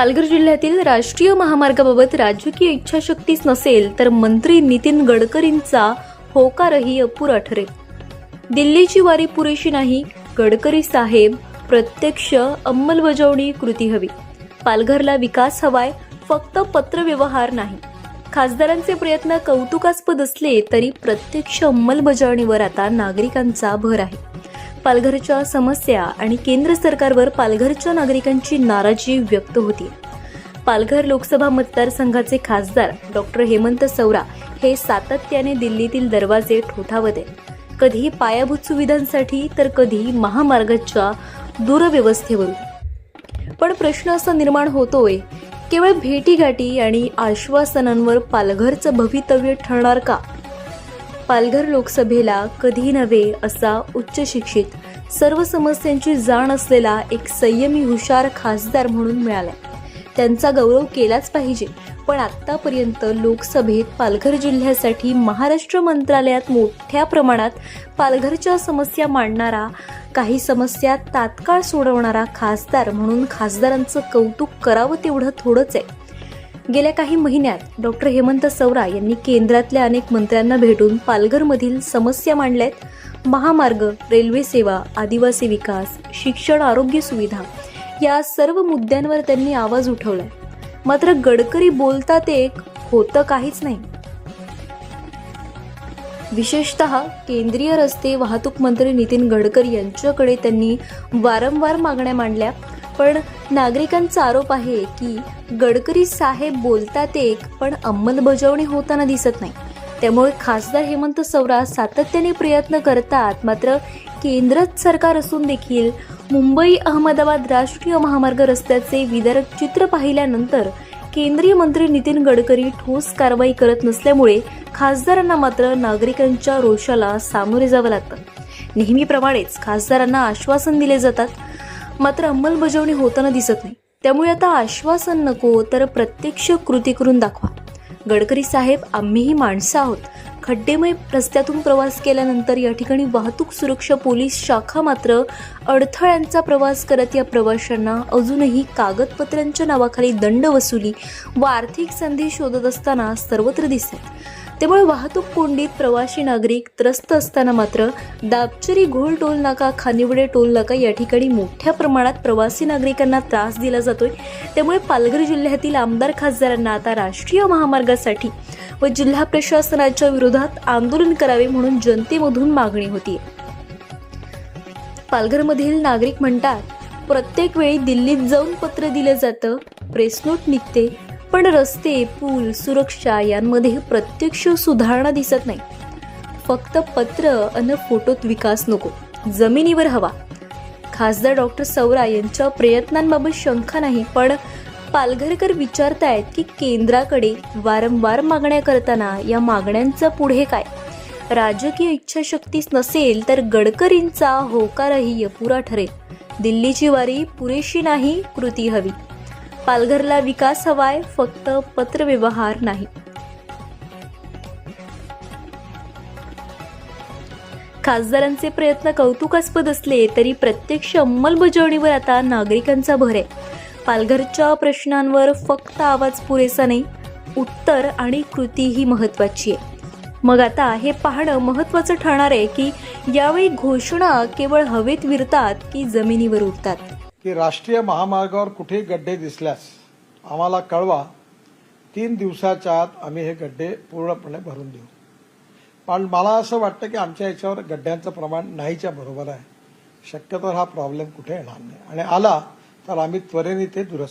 पालघर जिल्ह्यातील राष्ट्रीय महामार्गाबाबत राजकीय इच्छाशक्तीच नसेल तर मंत्री नितीन गडकरींचा होकारही अपुरा ठरेल. दिल्लीची वारी पुरेशी नाही गडकरी साहेब प्रत्यक्ष अंमलबजावणी कृती हवी. पालघरला विकास हवाय फक्त पत्रव्यवहार नाही. खासदारांचे प्रयत्न कौतुकास्पद असले तरी प्रत्यक्ष अंमलबजावणीवर आता नागरिकांचा भर आहे. पालघरच्या समस्या आणि केंद्र सरकारवर पालघरच्या नागरिकांची नाराजी व्यक्त होती. पालघर लोकसभा मतदारसंघाचे खासदार डॉक्टर हेमंत सौरा हे सातत्याने दिल्लीतील दरवाजे ठोठावत कधी पायाभूत सुविधांसाठी तर कधी महामार्गाच्या दुरव्यवस्थेवरून. पण प्रश्न असा निर्माण होतोय केवळ भेटीगाठी आणि आश्वासनांवर पालघरचं भवितव्य ठरणार का? पालघर लोकसभेला कधी नव्हे असा उच्च शिक्षित सर्व समस्यांची जाण असलेला एक संयमी हुशार खासदार म्हणून मिळाला त्यांचा गौरव केलाच पाहिजे पण आत्तापर्यंत लोकसभेत पालघर जिल्ह्यासाठी महाराष्ट्र मंत्रालयात मोठ्या प्रमाणात पालघरच्या समस्या मांडणारा काही समस्या तात्काळ सोडवणारा खासदार म्हणून खासदारांचं कौतुक करावं तेवढं थोडंच आहे. गेल्या काही महिन्यात डॉक्टर हेमंत सौरा यांनी केंद्रातल्या अनेक मंत्र्यांना भेटून पालघरमधील समस्या मांडल्यात. महामार्ग रेल्वे सेवा आदिवासी विकास शिक्षण आरोग्य सुविधा या सर्व मुद्द्यांवर त्यांनी आवाज उठवलाय. मात्र गडकरी बोलतात एक होतं काहीच नाही. विशेषतः केंद्रीय रस्ते वाहतूक मंत्री नितीन गडकरी यांच्याकडे त्यांनी वारंवार मागण्या मांडल्या पण नागरिकांचा आरोप आहे की गडकरी साहेब बोलतात एक पण अंमलबजावणी होताना दिसत नाही. त्यामुळे खासदार हेमंत सवरा सातत्याने प्रयत्न करतात मात्र केंद्रच सरकार असून देखील मुंबई अहमदाबाद राष्ट्रीय महामार्ग रस्त्याचे विदारक चित्र पाहिल्यानंतर केंद्रीय मंत्री नितीन गडकरी ठोस कारवाई करत नसल्यामुळे खासदारांना मात्र नागरिकांच्या रोषाला सामोरे जावं लागतं. नेहमीप्रमाणेच खासदारांना आश्वासन दिले जातात मात्र अंमलबजावणी होताना दिसत नाही. त्यामुळे आता आश्वासन नको तर प्रत्यक्ष कृती करून दाखवा. गडकरी साहेब आम्हीही माणसं आहोत. खड्डेमय रस्त्यातून प्रवास केल्यानंतर या ठिकाणी वाहतूक सुरक्षा पोलीस शाखा मात्र अडथळ्यांचा प्रवास करत या प्रवाशांना अजूनही कागदपत्रांच्या नावाखाली दंड वसुली व आर्थिक संधी शोधत असताना सर्वत्र दिसतात त्यामुळे वाहतूक कोंडीत प्रवासी नागरिक त्रस्त असताना मात्र दापचरी घोळ टोल नाका खानिवडे टोल नाका या ठिकाणी मोठ्या प्रमाणात प्रवासी नागरिकांना त्रास दिला जातोय. त्यामुळे पालघर जिल्ह्यातील आमदार खासदारांना आता राष्ट्रीय महामार्गासाठी व जिल्हा प्रशासनाच्या विरोधात आंदोलन करावे म्हणून जनतेमधून मागणी होती पालघरमधील नागरिक म्हणतात प्रत्येक वेळी दिल्लीत जाऊन पत्र दिलं जातं प्रेस नोट निघते पण रस्ते पूल सुरक्षा यांमध्ये प्रत्यक्ष सुधारणा दिसत नाही. फक्त पत्र अन फोटोत विकास नको जमिनीवर हवा. खासदार डॉक्टर सौरा यांच्या प्रयत्नांबाबत शंका नाही पण पालघरकर विचारतायत की केंद्राकडे वारंवार मागण्या करताना या मागण्यांचं पुढे काय? राजकीय इच्छाशक्तीच नसेल तर गडकरींचा होकारही अपुरा ठरेल. दिल्लीची वारी पुरेशी नाही कृती हवी. पालघरला विकास हवाय फक्त पत्रव्यवहार नाही. खासदारांचे प्रयत्न कौतुकास्पद असले तरी प्रत्यक्ष अंमलबजावणीवर आता नागरिकांचा भर आहे. पालघरच्या प्रश्नांवर फक्त आवाज पुरेसा नाही उत्तर आणि कृती ही महत्वाची आहे. मग आता हे पाहणं महत्वाचं ठरणार आहे की यावेळी घोषणा केवळ हवेत विरतात की जमिनीवर उठतात की राष्ट्रीय महामार्गावर कुठेही गड्डे दिसल्यास आम्हाला कळवा तीन दिवसाच्या आत आम्ही हे गड्डे पूर्णपणे भरून देऊ. पण मला असं वाटतं की आमच्या याच्यावर गड्ड्यांचं प्रमाण नाहीच्या बरोबर आहे. शक्यतो हा प्रॉब्लेम कुठे येणार नाही. आणि आला तर आम्ही त्वरेने ते दुरुस्त